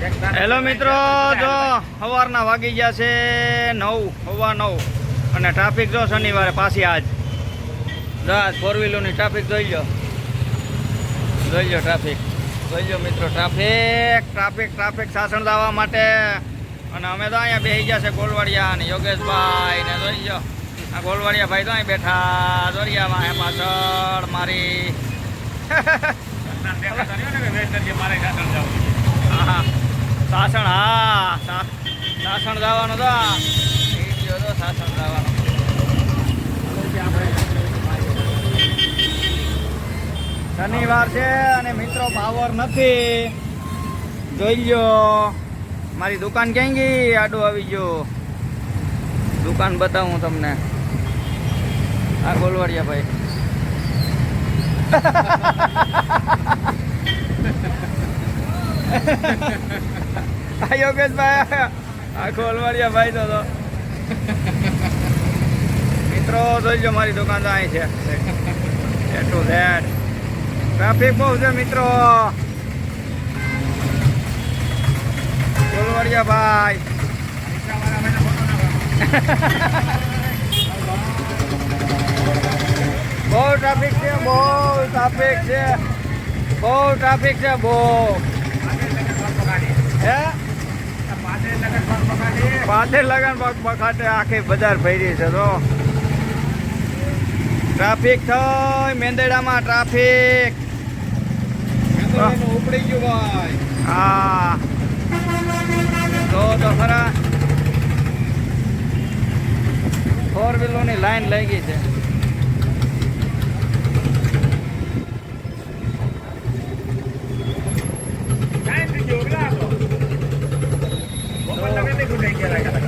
Hello મિત્રો જો સવારના વાગી ગયા છે નવ સવા નવ. અને ટ્રાફિક જો શનિવારે પાછી આજ. દસ ફોર વ્હીલરની ટ્રાફિક જોઈ લો જોઈ લો ટ્રાફિક જોઈ લો મિત્રો ટ્રાફિક ટ્રાફિક ટ્રાફિક શાસન દાવા માટે. અને અમે તો અહીંયા બેસી ગયા છે ગોલવાડિયા અને યોગેશભાઈ ને જોઈ લો આ ગોલવાડિયા ભાઈ તો અહીં બેઠા. દોરિયામાં હે પાછળ મારી. હા. સાસણ, હા સાસણ જવાનું તો. સાસણ જવાનું શનિવાર છે અને મિત્રો પાવર નથી. જોઈ લ્યો. મારી દુકાન ક્યાં ગઈ? આડું આવી ગયો. દુકાન બતાવું તમને. આ ગોલવાડિયા ભાઈ. આ યોગેશભાઈ આ અલવાડિયા ભાઈ તો તો મિત્રો જોઈ લો મારી દુકાન તો અહીં છે એ ટુ ટ્રાફિક બહુ છે મિત્રો કોલવાડિયા ભાઈ બહુ ટ્રાફિક છે બહુ ટ્રાફિક છે બહુ ટ્રાફિક છે બહુ હે? પાછળ લગન પગ બખાટે આખી બજાર ભરી છે તો ટ્રાફિક થઈ મેંદડામાં ટ્રાફિક. ઉપડી ગયું ભાઈ. હા. તો તો ખરા. ફોર વ્હીલરની લાઈન લઈ ગઈ છે હા